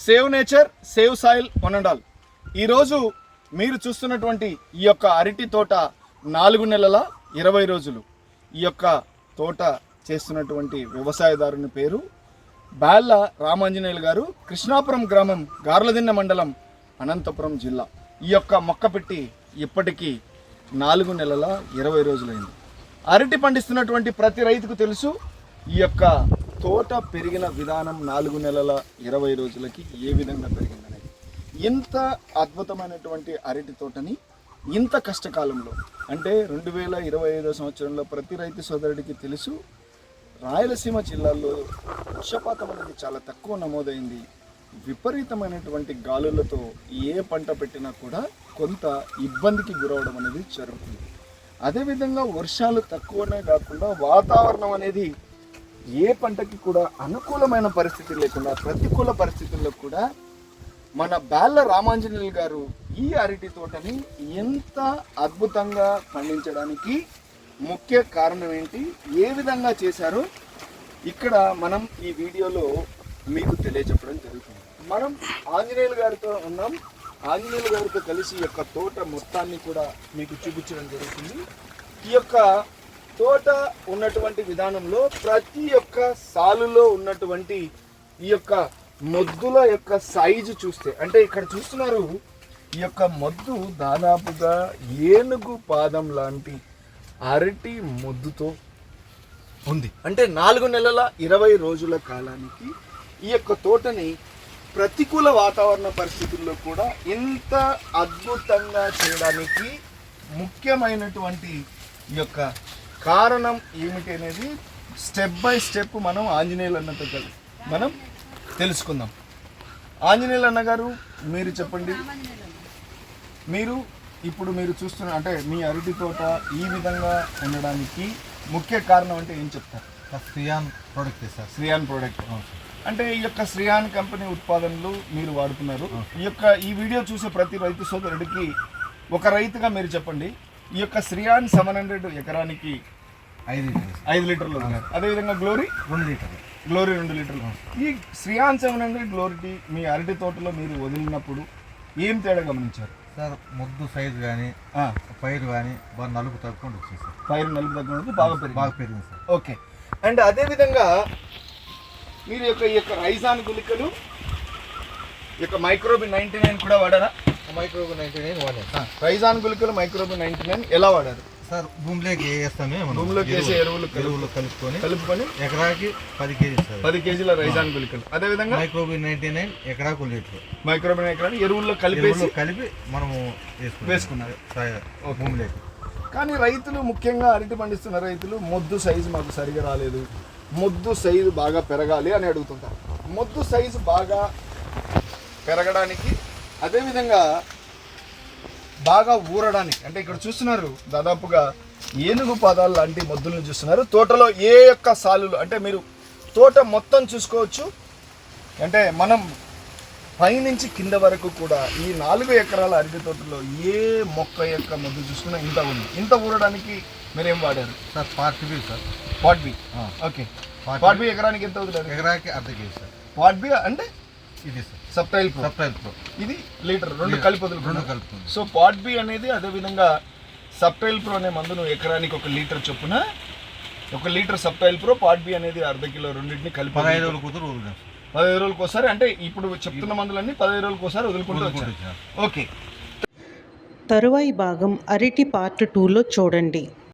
Save nature save soil one and all ఈరోజు మీరు చూస్తున్నటువంటి ఈ యొక్క అరటి తోట నాలుగు నెలల ఇరవై రోజులు. ఈ యొక్క తోట చేస్తున్నటువంటి వ్యవసాయదారుని పేరు బాల్ల రామాంజనేయులు గారు కృష్ణాపురం గ్రామం గార్లదిన్న మండలం అనంతపురం జిల్లా. ఈ యొక్క మొక్క పెట్టి ఇప్పటికీ నాలుగు నెలల ఇరవై రోజులైంది. అరటి పండిస్తున్నటువంటి ప్రతి రైతుకు తెలుసు ఈ యొక్క తోట పెరిగిన విధానం నాలుగు నెలల ఇరవై రోజులకి ఏ విధంగా పెరిగిందనేది? ఇంత అద్భుతమైనటువంటి అరటి తోటని ఇంత కష్టకాలంలో అంటే రెండు వేల ఇరవై ఐదో సంవత్సరంలో ప్రతి రైతు సోదరుడికి తెలుసు రాయలసీమ జిల్లాలో వర్షపాతం అనేది చాలా తక్కువ నమోదైంది. విపరీతమైనటువంటి గాలులతో ఏ పంట పెట్టినా కూడా కొంత ఇబ్బందికి గురవడం అనేది జరుగుతుంది. అదేవిధంగా వర్షాలు తక్కువనే కాకుండా వాతావరణం అనేది ఏ పంటకి కూడా అనుకూలమైన పరిస్థితి లేకుండా ప్రతికూల పరిస్థితుల్లో కూడా మన బాల రామాంజనేయులు గారు ఈ అరటి తోటని ఎంత అద్భుతంగా పండించడానికి ముఖ్య కారణం ఏంటి ఏ విధంగా చేశారో ఇక్కడ మనం ఈ వీడియోలో మీకు తెలియజెప్పడం జరుగుతుంది. మనం ఆంజనేయులు గారితో ఉన్నాం. ఆంజనేయులు గారితో కలిసి ఈ యొక్క తోట మొత్తాన్ని కూడా మీకు చూపించడం జరుగుతుంది. ఈ యొక్క తోట ఉన్నటువంటి విధానంలో ప్రతి ఒక్క సాలులో ఉన్నటువంటి ఈ యొక్క మొద్దుల యొక్క సైజు చూస్తే అంటే ఇక్కడ చూస్తున్నారు ఈ యొక్క మొద్దు దాదాపుగా ఏనుగు పాదం లాంటి అరటి మొద్దుతో ఉంది. అంటే నాలుగు నెలల ఇరవై రోజుల కాలానికి ఈ యొక్క తోటని ప్రతికూల వాతావరణ పరిస్థితుల్లో కూడా ఇంత అద్భుతంగా చేయడానికి ముఖ్యమైనటువంటి ఈ యొక్క కారణం ఏమిటి అనేది స్టెప్ బై స్టెప్ మనం ఆంజనేయులు కలిసి మనం తెలుసుకుందాం. ఆంజనేయులు అన్న గారు మీరు చెప్పండి. మీరు ఇప్పుడు మీరు చూస్తున్న అంటే మీ అరటి తోట ఈ విధంగా ఉండడానికి ముఖ్య కారణం అంటే ఏం చెప్తారు? Sriyan product sir. Sriyan product అంటే ఈ యొక్క శ్రీయాన్ కంపెనీ ఉత్పాదనలు మీరు వాడుతున్నారు. ఈ యొక్క ఈ వీడియో చూసే ప్రతి రైతు సోదరుడికి ఒక రైతుగా మీరు చెప్పండి. ఈ యొక్క శ్రీయాన్ సెవెన్ హండ్రెడ్ ఎకరానికి ఐదు లీటర్లు. ఐదు లీటర్లు ఉన్నారు అదేవిధంగా గ్లోరీ? రెండు లీటర్లు. గ్లోరీ రెండు లీటర్లు. ఈ శ్రీయాన్ సెవెన్ హండ్రెడ్ గ్లోరీ మీ అరటి తోటలో మీరు వదిలినప్పుడు ఏం తేడా గమనించారు? సార్ ముద్దు సైజు కానీ పైరు కానీ బాగా నలుపు తగ్గకుండా వచ్చింది సార్. పైరు నలుపు తగ్గినప్పుడు బాగా పెరిగింది బాగా పెరిగింది. సార్. ఓకే. అండ్ అదేవిధంగా మీరు యొక్క ఈ యొక్క రైజాన్ గుళికలు ఈ యొక్క మైక్రోబి నైంటీ నైన్ కూడా వాడారా? మైక్రో నైన్టీ నైన్ వాడారు రైజాన్ గుళికలు మైక్రోబి నైంటీ నైన్ ఎలా వాడారు? సార్ భూమిలోకి వేస్తామే మనం భూమిలోకి వేసే ఎరువులు కలుపు- ఎరువులు కలుపుకొని కలుపుకొని ఎకరాకి పది కేజీ సార్. పది కేజీల రైజాన్ గుళికలు అదేవిధంగా మైక్రోబి నైన్టీ నైన్ ఎకరాకు లీటర్. మైక్రోబి నైన్ ఎరువుల్లో ఎరువులు కలిపి మనము వేసుకున్నాం. వేసుకున్నారు. భూమిలోకి. కానీ రైతులు ముఖ్యంగా అరటి పండిస్తున్న రైతులు మొద్దు సైజు మాకు సరిగా రాలేదు. మొద్దు సైజు బాగా పెరగాలి అని అడుగుతుంటారు. మొద్దు సైజు బాగా పెరగడానికి అదేవిధంగా బాగా ఊరడానికి. అంటే ఇక్కడ చూస్తున్నారు దాదాపుగా ఏనుగు పాదాలు లాంటి మొద్దులను చూస్తున్నారు. తోటలో ఏ యొక్క సాలులు అంటే మీరు తోట మొత్తం చూసుకోవచ్చు. అంటే మనం పైనుంచి కింద వరకు కూడా ఈ నాలుగు ఎకరాల అరటి తోటలో ఏ మొక్క యొక్క మొద్దు చూసుకున్నా ఇంత ఉంది. ఇంత ఊరడానికి మీరేం వాడారు? Sir forty B sir. Pot B. Okay. Pot B ఎకరానికి ఎంత అవుతుంది ఎకరాకి అర్ధ కేజీ సార్. పాట్ బి అంటే ఇది సార్ సబ్టైల్ ప్రో సప్లైల్ ప్రో ఇది లీటర్ రెండు కలిపి రెండు కలుపుతుంది సో పాట్ బి అనేది అదేవిధంగా సబ్టైల్ ప్రో అనే మందును ఎకరానికి ఒక లీటర్ చొప్పున ఒక లీటర్ సబ్టైల్ ప్రో పాట్ బి అనేది అర్ధ కిలో రెండింటిని కలిపి పదహైదు రోజుల కూతురు పదిహేను రోజులకు ఒకసారి అంటే ఇప్పుడు చెప్తున్న మందులన్నీ పదిహేను రోజులకు ఒకసారి వదులుకుంటూ వచ్చారు. వదులుకుంటూ వచ్చారు. ఓకే. తరువాయి భాగం అరటి పార్ట్ టూలో చూడండి.